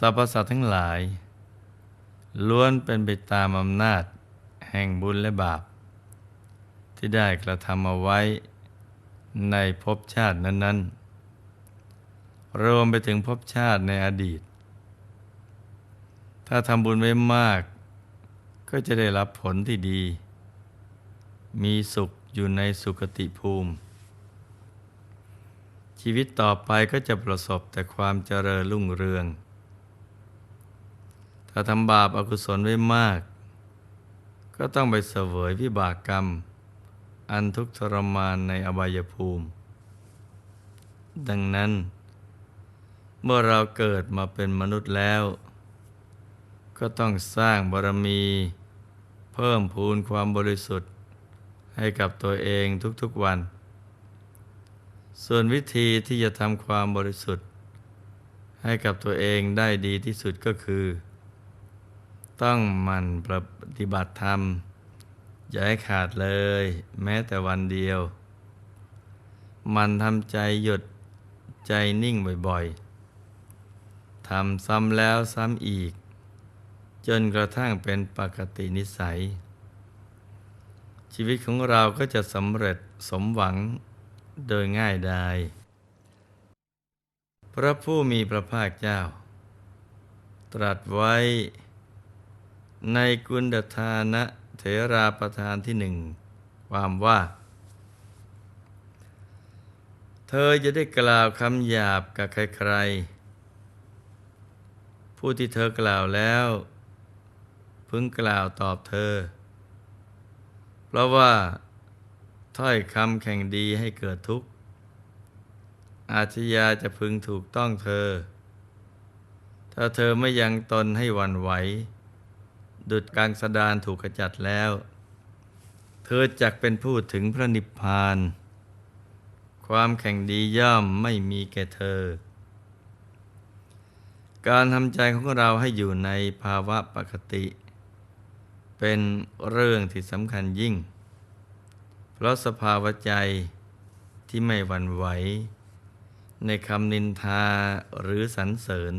สรรพสัตว์ทั้งหลาย ล้วนเป็นไปตามอำนาจแห่งบุญและบาป ที่ได้กระทำเอาไว้ในภพชาตินั้น ๆ รวมไปถึงภพชาติในอดีต ถ้าทำบุญไว้มาก ก็จะได้รับผลที่ดี มีสุขอยู่ในสุคติภูมิ ชีวิตต่อไปก็จะประสบแต่ความเจริญรุ่งเรือง ถ้าทำบาปอากุศลไว้มาก ก็ต้องไปเสวยวิบากกรรม อันทุกข์ทรมานในอบายภูมิ ดังนั้น เมื่อเราเกิดมาเป็นมนุษย์แล้ว ก็ต้องสร้างบารมี เพิ่มพูนความบริสุทธิ์ ให้กับตัวเองทุกๆวัน ส่วนวิธีที่จะทำความบริสุทธิ์ ให้กับตัวเองได้ดีที่สุดก็คือ ต้องมันปฏิบัติธรรม อย่าให้ขาดเลย แม้แต่วันเดียว มันทำใจหยุดใจนิ่งบ่อยๆทำซ้ำแล้วซ้ำอีก จนกระทั่งเป็นปกตินิสัย ชีวิตของเราก็จะสำเร็จสมหวังโดยง่ายดายพระผู้มีพระภาคเจ้า ตรัสไว้ ในกุณฑทานะเถราประธานที่หนึ่งความว่า เธอจะได้กล่าวคำหยาบกับใครๆ ผู้ที่เธอกล่าวแล้ว พึงกล่าวตอบเธอ เพราะว่า ถ้อยคำแข่งดีให้เกิดทุกข์ อาชญาจะพึงถูกต้องเธอ ถ้าเธอไม่ยังตนให้วันไหว ดุดกลางสดานถูกขจัดแล้ว เธอจักเป็นผู้ถึงพระนิพพาน ความแข่งดีย่อมไม่มีแก่เธอ การทำใจของเราให้อยู่ในภาวะปกติ เป็นเรื่องที่สำคัญยิ่ง เพราะสภาวะใจที่ไม่หวั่นไหว ในคำนินทาหรือสรรเสริญ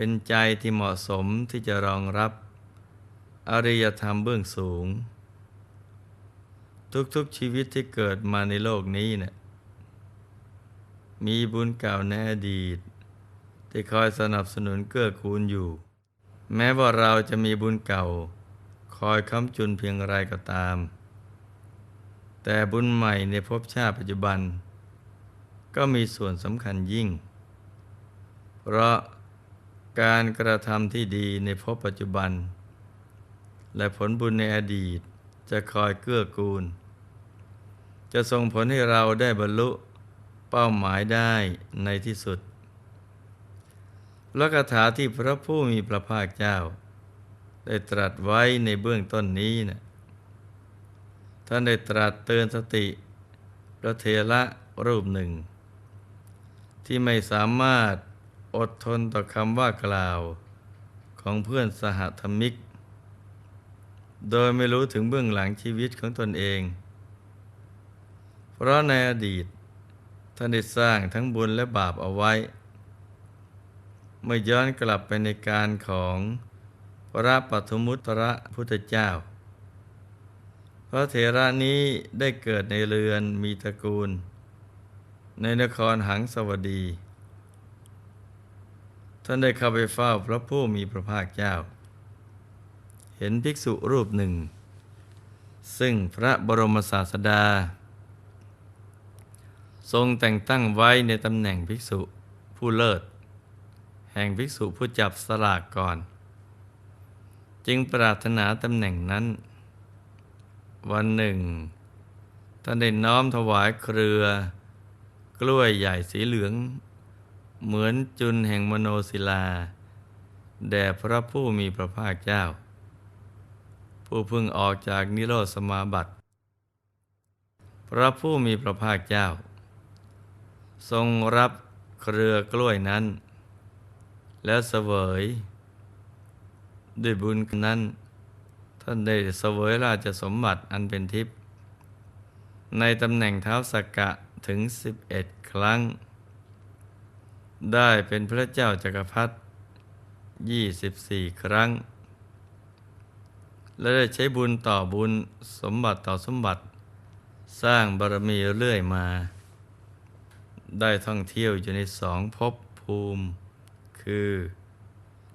เป็นใจที่เหมาะสมที่จะรองรับ อริยธรรมเบื้องสูง ทุกๆชีวิตที่เกิดมาในโลกนี้เนะี่ยมีบุญเก่าในอดีต ที่คอยสนับสนุนเกื้อกูลอยู่ แม้ว่าเราจะมีบุญเก่า คอยค้ำจุนเพียงไรก็ตาม แต่บุญใหม่ในภพชาติปัจจุบัน ก็มีส่วนสำคัญยิ่ง เพราะ การกระทำที่ดีในภพปัจจุบัน และผลบุญในอดีตจะคอยเกื้อกูล จะส่งผลให้เราได้บรรลุเป้าหมายได้ในที่สุดและคาถาที่พระผู้มีพระภาคเจ้า ได้ตรัสไว้ในเบื้องต้นนี้นะท่านได้ตรัสเตือนสติพระเทระรูปหนึ่ง ที่ไม่สามารถ อดทนต่อคำว่ากล่าวของเพื่อนสหธรรมิก โดยไม่รู้ถึงเบื้องหลังชีวิตของตนเอง เพราะในอดีตท่านได้สร้างทั้งบุญและบาปเอาไว้ เมื่อย้อนกลับไปในการของพระปัทมุตระพุทธเจ้า พระเถระนี้ได้เกิดในเรือนมีตระกูล ในนครหังสวดี ท่านได้เข้าไปเฝ้าพระผู้มีพระภาคเจ้า เห็นภิกษุรูปหนึ่ง ซึ่งพระบรมศาสดา ทรงแต่งตั้งไว้ในตำแหน่งภิกษุผู้เลิศ แห่งภิกษุผู้จับสลากก่อน จึงปรารถนาตำแหน่งนั้น วันหนึ่ง ท่านได้น้อมถวายเครือ กล้วยใหญ่สีเหลือง เหมือนจุนแห่งมโนศิลา แด่พระผู้มีพระภาคเจ้า ผู้เพิ่งออกจากนิโรธสมาบัติ พระผู้มีพระภาคเจ้า ทรงรับเครือกล้วยนั้น แล้วเสวย ด้วยบุญนั้น ท่านได้เสวยราชสมบัติอันเป็นทิพย์ในตำแหน่งเท้าสกกะถึง 11 ครั้ง ได้เป็นพระเจ้าจักรพรรดิ24 ครั้ง และได้ใช้บุญต่อบุญสมบัติต่อสมบัติ สร้างบารมีเรื่อยมา ได้ท่องเที่ยวอยู่ในสองภพภูมิ คือ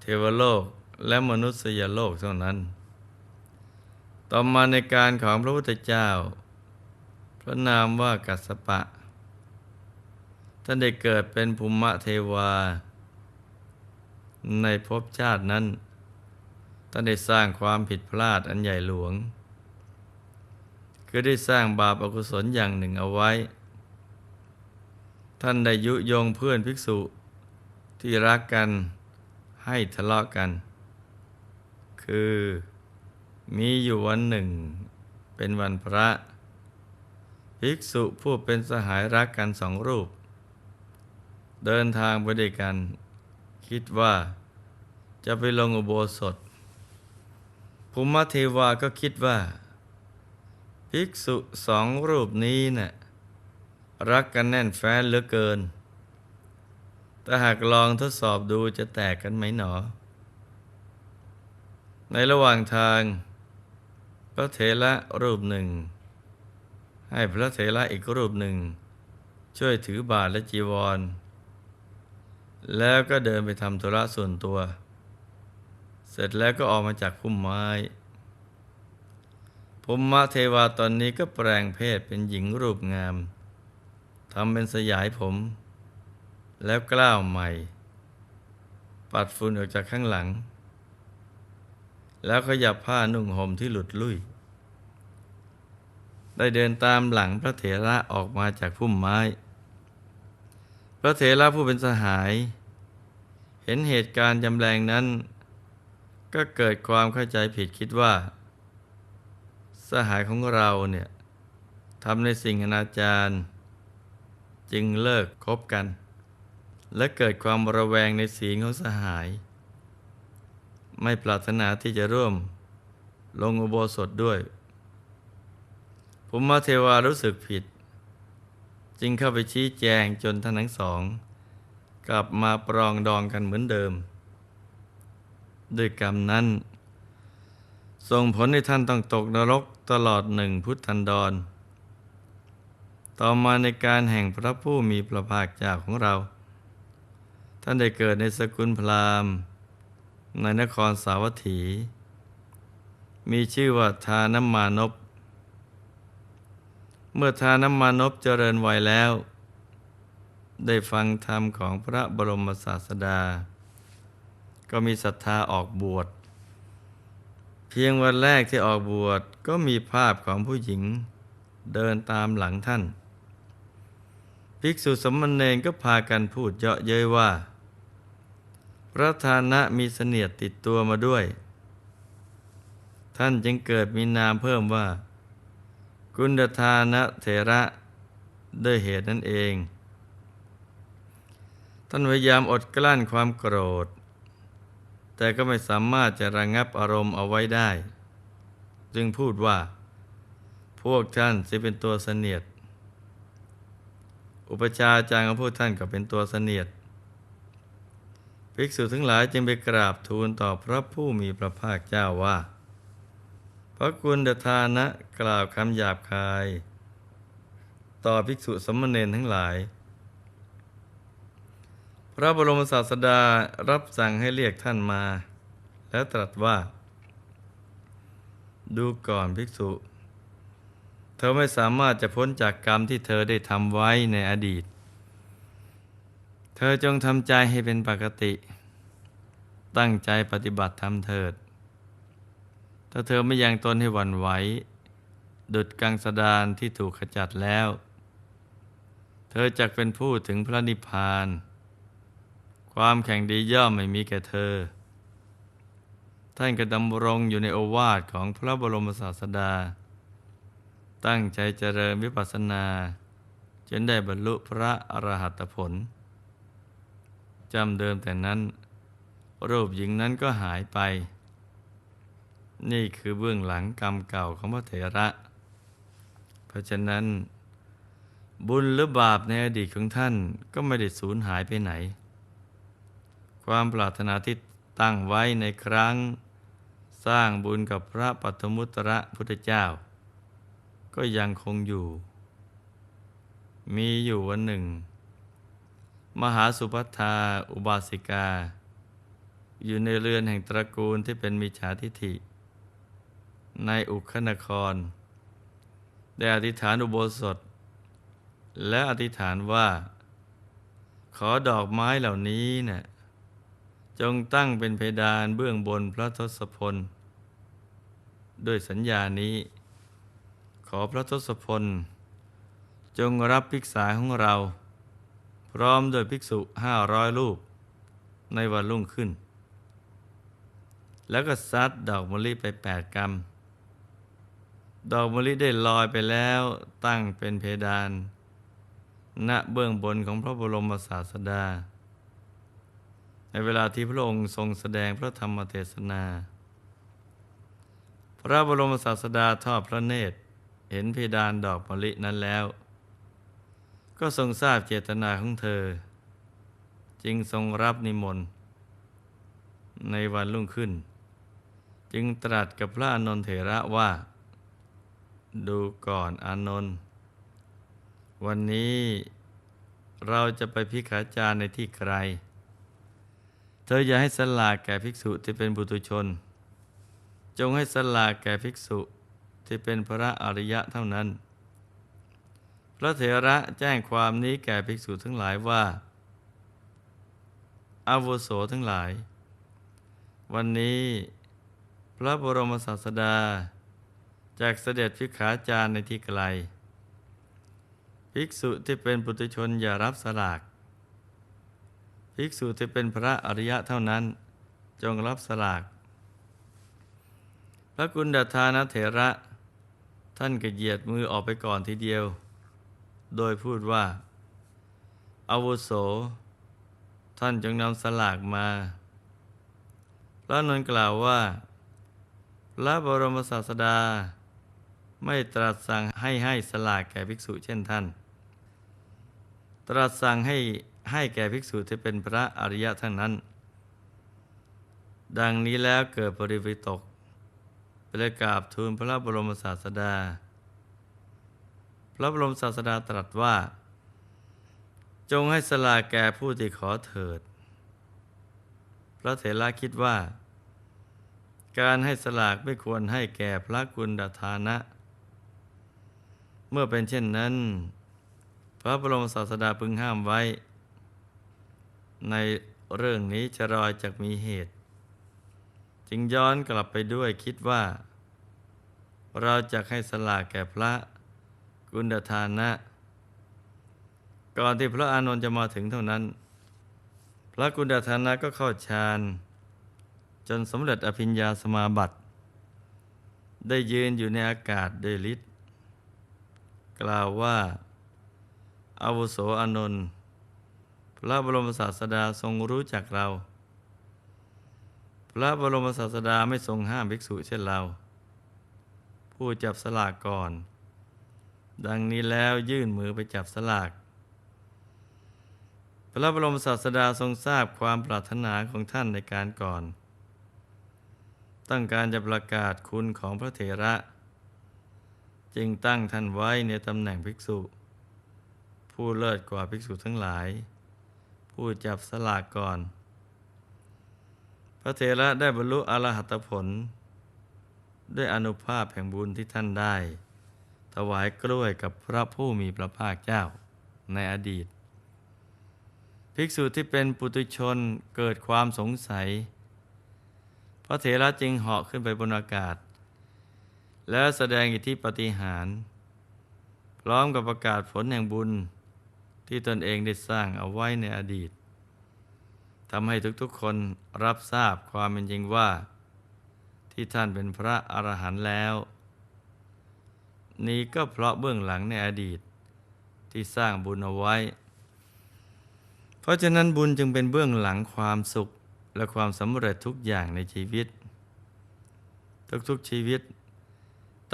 เทวโลกและมนุษยโลกเท่านั้น ต่อมาในการของพระพุทธเจ้า พระนามว่ากัสสปะ ท่านได้เกิดเป็นภูมิเทวา ในภพชาตินั้น ท่านได้สร้างความผิดพลาดอันใหญ่หลวง คือได้สร้างบาปอกุศลอย่างหนึ่งเอาไว้ ท่านได้ยุยงเพื่อนภิกษุที่รักกันให้ทะเลาะกัน คือมีอยู่วันหนึ่ง เป็นวันพระ ภิกษุผู้เป็นสหายรักกันสองรูป เดินทางไปด้วยกัน คิดว่าจะไปลงอุโบสถ ภูมิเทวาก็คิดว่า ภิกษุสองรูปนี้นะ่ะรักกันแน่นแฟ้นเหลือเกิน แต่หากลองทดสอบดูจะแตกกันไหมหนอ ในระหว่างทาง พระเถระรูปหนึ่ง ให้พระเถระอีกรูปหนึ่ง ช่วยถือบาทและจีวร แล้วก็เดินไปทำธุระส่วนตัว เสร็จแล้วก็ออกมาจากพุ่มไม้ภูมิเทวาตอนนี้ก็แปลงเพศเป็นหญิงรูปงามทำเป็นสยายผม แล้วกล้าวใหม่ ปัดฝุ่นออกจากข้างหลัง แล้วขยับผ้านุ่งห่มที่หลุดลุ่ย ได้เดินตามหลังพระเถระออกมาจากพุ่มไม้ พระเถระผู้เป็นสหาย เห็นเหตุการณ์จำแรงนั้น ก็เกิดความเข้าใจผิดคิดว่า สหายของเราเนี่ยทำในสิ่งอนาจารจึงเลิกคบกัน และเกิดความระแวงในศีลของสหาย ไม่ปรารถนาที่จะร่วม ลงอุโบสถด้วยภูมิเทวารู้สึกผิด จึงเข้าไปชี้แจงจนท่านทั้งสอง กลับมาปรองดองกันเหมือนเดิม ด้วยกรรมนั้น ส่งผลให้ท่านต้องตกนรกตลอดหนึ่งพุทธันดร ต่อมาในการแห่งพระผู้มีพระภาคเจ้าของเรา ท่านได้เกิดในสกุลพราหมณ์ ในนครสาวัตถี มีชื่อว่าทานมานพเมื่อทานมานพเจริญวัยแล้ว ได้ฟังธรรมของพระบรมศาสดา ก็มีศรัทธาออกบวช เพียงวันแรกที่ออกบวชก็มีภาพของผู้หญิงเดินตามหลังท่าน ภิกษุสมณเณรก็พากันพูดเยาะเย้ยว่า พระธานะมีเสนียดติดตัวมาด้วย ท่านจึงเกิดมีนามเพิ่มว่า กุณฑทานะเถระด้วยเหตุนั้นเอง ท่านพยายามอดกลั้นความโกรธ แต่ก็ไม่สามารถจะระงงับอารมณ์เอาไว้ได้ จึงพูดว่า พวกท่านจะเป็นตัวเสนียด อุปชาจารย์ของพวกท่านก็เป็นตัวเสนียด ภิกษุทั้งหลายจึงไปกราบทูลต่อพระผู้มีพระภาคเจ้าว่า พระกุณฑทานะกล่าวคำหยาบคาย ต่อภิกษุสมณเณรทั้งหลาย พระบรมศาสดารับสั่งให้เรียกท่านมา แล้วตรัสว่า ดูก่อนภิกษุ เธอไม่สามารถจะพ้นจากกรรมที่เธอได้ทำไว้ในอดีต เธอจงทำใจให้เป็นปกติ ตั้งใจปฏิบัติทำเถิด ถ้าเธอไม่ยังตนให้หวั่นไหวดุดกังสดานที่ถูกขจัดแล้ว เธอจักเป็นผู้ถึงพระนิพพาน ความแข่งดีย่อมไม่มีแก่เธอ ท่านก็ดำรงอยู่ในโอวาทของพระบรมศาสดา ตั้งใจเจริญวิปัสสนา จนได้บรรลุพระอรหัตผลจำเดิมแต่นั้น รูปหญิงนั้นก็หายไป นี่คือเบื้องหลังกรรมเก่าของพระเถระ เพราะฉะนั้น บุญหรือบาปในอดีตของท่านก็ไม่ได้สูญหายไปไหน ความปรารถนาที่ตั้งไว้ในครั้ง สร้างบุญกับพระปัทมุตระพุทธเจ้า ก็ยังคงอยู่ มีอยู่วันหนึ่ง มหาสุภัทธาอุบาสิกา อยู่ในเรือนแห่งตระกูลที่เป็นมิจฉาทิฐิ ในอุคนคร ได้อธิษฐานอุโบสถ และอธิษฐานว่า ขอดอกไม้เหล่านี้นะ่ะ จงตั้งเป็นเพดานเบื้องบนพระทศพล ด้วยสัญญานี้ ขอพระทศพล จงรับภิกษาของเรา พร้อมโดยภิกษุห้าร้อยรูป ในวันรุ่งขึ้น แล้วก็ซัดดอกมะลิไปแปดกรรมดอกมะลิได้ลอยไปแล้วตั้งเป็นเพดาน ณเบื้องบนของพระบรมศาสดา ในเวลาที่พระองค์ทรงแสดงพระธรรมเทศนา พระบรมศาสดาทอดพระเนตร เห็นเพดานดอกมะลินั้นแล้ว ก็ทรงทราบเจตนาของเธอ จึงทรงรับนิมนต์ ในวันรุ่งขึ้น จึงตรัสกับพระอนนทเถระว่า ดูก่อนอานนท์วันนี้เราจะไปพิขาจารในที่ไกล เธออย่าให้สลากแก่ภิกษุที่เป็นบุตุชน จงให้สลากแก่ภิกษุที่เป็นพระอริยะเท่านั้น พระเถระแจ้งความนี้แก่ภิกษุทั้งหลายว่าอาวุโสทั้งหลาย วันนี้พระบรมศาสดา จากเสด็จพิขาจารในที่ไกล ภิกษุที่เป็นปุถุชนอย่ารับสลาก ภิกษุที่เป็นพระอริยะเท่านั้น จงรับสลาก พระกุณฑทานเถระ ท่านก็เหยียดมือออกไปก่อนทีเดียว โดยพูดว่า อาวุโส ท่านจงนำสลากมา พระนนกล่าวว่า พระบรมศาสดา ไม่ตรัสสั่งให้ให้สลากแก่ภิกษุเช่นท่าน ตรัสสั่งให้ ให้แก่ภิกษุที่เป็นพระอริยะทั้งนั้น ดังนี้แล้วเกิดปริวิตกประกราบทูลพระบรมศาสดา พระบรมศาสดาตรัสว่า จงให้สลากแก่ผู้ที่ขอเถิด พระเถระคิดว่า การให้สลากไม่ควรให้แก่พระกุณฑทานะ เมื่อเป็นเช่นนั้น พระบรมศาสดาพึงห้ามไว้ ในเรื่องนี้จะรอยจากมีเหตุ จึงย้อนกลับไปด้วยคิดว่า เราจะให้สลากแก่พระกุณฑทานะ ก่อนที่พระอานนท์จะมาถึงเท่านั้น พระกุณฑทานะก็เข้าฌานจนสำเร็จอภิญญาสมาบัติ ได้ยืนอยู่ในอากาศด้วยฤทธิ์กล่าวว่าอาวุโสอานนท์ พระบรมศาสดาทรงรู้จักเรา พระบรมศาสดาไม่ทรงห้ามภิกษุเช่นเรา ผู้จับสลากก่อน ดังนี้แล้วยื่นมือไปจับสลาก พระบรมศาสดาทรงทราบความปรารถนาของท่านในการก่อน ตั้งการจะประกาศคุณของพระเถระ จึงตั้งท่านไว้ในตำแหน่งภิกษุ ผู้เลิศกว่าภิกษุทั้งหลาย ผู้จับสลากก่อน พระเถระได้บรรลุอรหัตผล ด้วยอนุภาพแห่งบุญที่ท่านได้ ถวายกล้วยกับพระผู้มีพระภาคเจ้าในอดีต ภิกษุที่เป็นปุตุชนเกิดความสงสัย พระเถระจึงเหาะขึ้นไปบนอากาศ แล้วแสดงอิทธิปฏิหาร พร้อมกับประกาศผลแห่งบุญ ที่ตนเองได้สร้างเอาไว้ในอดีตทำให้ทุกๆคนรับทราบความเป็นจริงว่า ที่ท่านเป็นพระอรหันต์แล้ว นี้ก็เพราะเบื้องหลังในอดีตที่สร้างบุญเอาไว้ เพราะฉะนั้นบุญจึงเป็นเบื้องหลังความสุขและความสำเร็จทุกอย่างในชีวิต ทุกๆชีวิต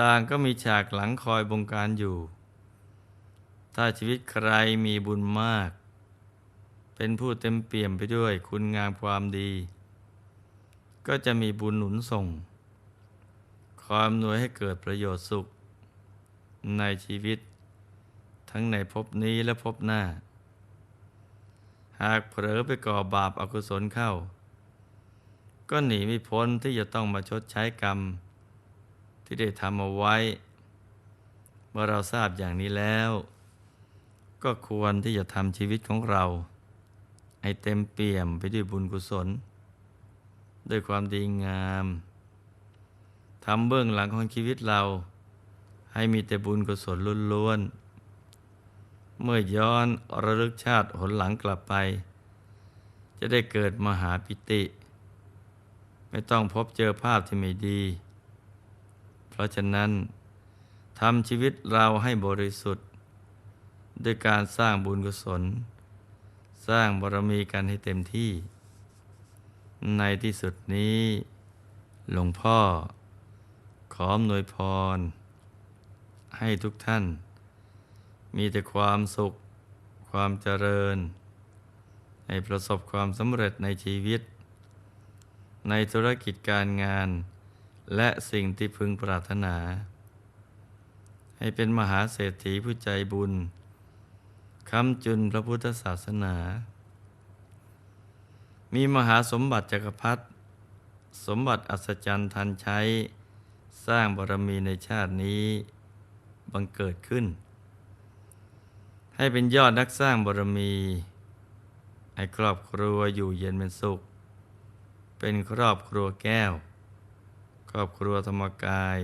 ต่างก็มีฉากหลังคอยบงการอยู่ ถ้าชีวิตใครมีบุญมาก เป็นผู้เต็มเปี่ยมไปด้วยคุณงามความดี ก็จะมีบุญหนุนส่ง คอยอำนวยให้เกิดประโยชน์สุข ในชีวิต ทั้งในภพนี้และภพหน้า หากเผลอไปก่อบาปอากุศลเข้า ก็หนีไม่พ้นที่จะต้องมาชดใช้กรรม ที่ได้ทำเอาไว้ เมื่อเราทราบอย่างนี้แล้ว ก็ควรที่จะทำชีวิตของเรา ให้เต็มเปี่ยมไปด้วยบุญกุศล ด้วยความดีงามทำเบื้องหลังของชีวิตเรา ให้มีแต่บุญกุศลล้วนๆเมื่อย้อนระลึกชาติหนหลังกลับไป จะได้เกิดมหาปิติ ไม่ต้องพบเจอภาพที่ไม่ดี เพราะฉะนั้นทำชีวิตเราให้บริสุทธิ์ ด้วยการสร้างบุญกุศล สร้างบารมีกันให้เต็มที่ ในที่สุดนี้หลวงพ่อ ขออำนวยพร ให้ทุกท่าน มีแต่ความสุข ความเจริญ ให้ประสบความสำเร็จในชีวิต ในธุรกิจการงาน และสิ่งที่พึงปรารถนา ให้เป็นมหาเศรษฐีผู้ใจบุญ คำจุนพระพุทธศาสนา มีมหาสมบัติจักรพรรดิสมบัติอัศจรรย์ทันใช้ สร้างบารมีในชาตินี้ บังเกิดขึ้น ให้เป็นยอดนักสร้างบารมี ให้ครอบครัวอยู่เย็นเป็นสุข เป็นครอบครัวแก้ว ครอบครัวธรรมกาย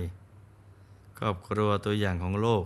ครอบครัวตัวอย่างของโลก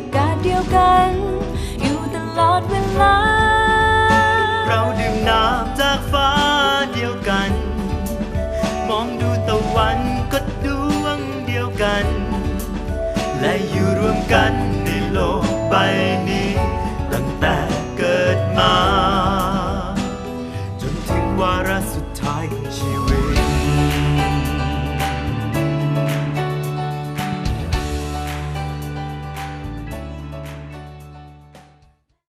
ากาศเดียวกัน อยู่ตลอดเวลา เราดื่มน้ำจากฟ้าเดียวกัน มองดูตะวันก็ดวงเดียวกัน และอยู่รวมกันในโลกใบนี้ ตั้งแต่เกิดมา